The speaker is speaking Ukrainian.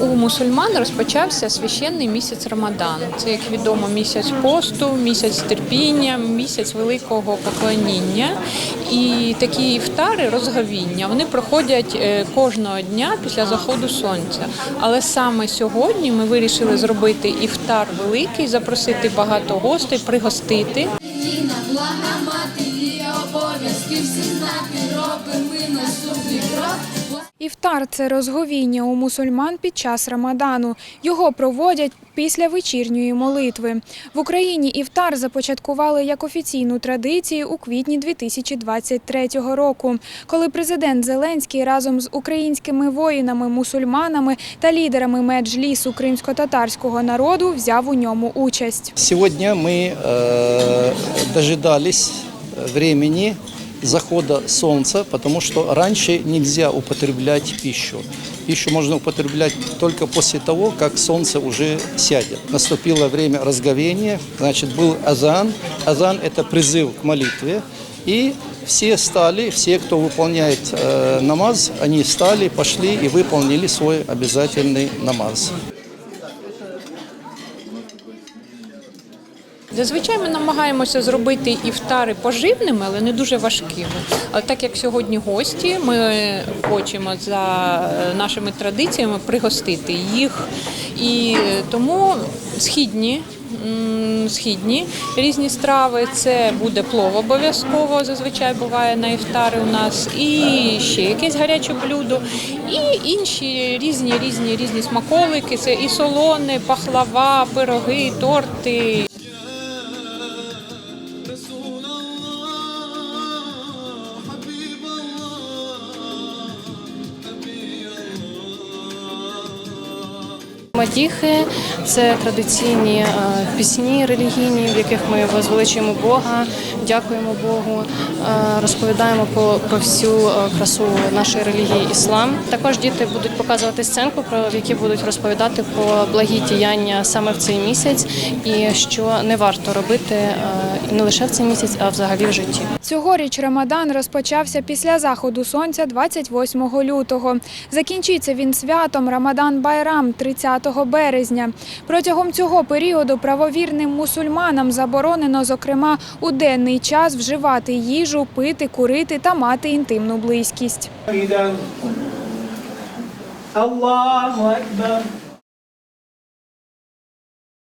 У мусульман розпочався священний місяць Рамадан. Це, як відомо, місяць посту, місяць терпіння, місяць великого поклоніння. І такі іфтари, розгавіння, вони проходять е, кожного дня після заходу сонця. Але саме сьогодні ми вирішили зробити іфтар великий, запросити багато гостей, пригостити. Україна, блага мати, Іфтар це розговіння у мусульман під час Рамадану. Його проводять після вечірньої молитви. В Україні іфтар започаткували як офіційну традицію у квітні 2023 року, коли президент Зеленський разом з українськими воїнами, мусульманами та лідерами меджлісу кримсько-татарського народу взяв у ньому участь. Сегодня мы э, дожидались времени захода солнца, потому что раньше нельзя употреблять пищу. Пищу можно употреблять только после того, как солнце уже сядет. Наступило время разговения, значит, был азан. Азан – это призыв к молитве. И все стали, все, кто выполняет э, намаз, они встали, пошли и выполнили свой обязательный намаз. Зазвичай ми намагаємося зробити іфтари поживними, але не дуже важкими. Але так як сьогодні гості, ми хочемо за е, нашими традиціями пригостити їх. І тому східні. Східні різні страви, це буде плов обов'язково, зазвичай буває на іфтари у нас, і ще якесь гаряче блюдо, і інші різні різні різні смаколики. Це і солони, пахлава, пироги, торти. Мадіхи це традиційні е, пісні релігійні, в яких ми возвеличуємо Бога, дякуємо Богу, е, розповідаємо про, всю е, красу нашої релігії іслам. Також діти будуть показувати сценку, про в якій будуть розповідати про благі діяння саме в цей місяць, і що не варто робити не лише в цей місяць, а взагалі в житті. Цьогоріч Рамадан розпочався після заходу сонця 28 лютого. Закінчиться він святом Рамадан Байрам 30 березня. Протягом цього періоду правовірним мусульманам заборонено, зокрема, у денний час вживати їжу, пити, курити та мати інтимну близькість. Аллаху Акбар.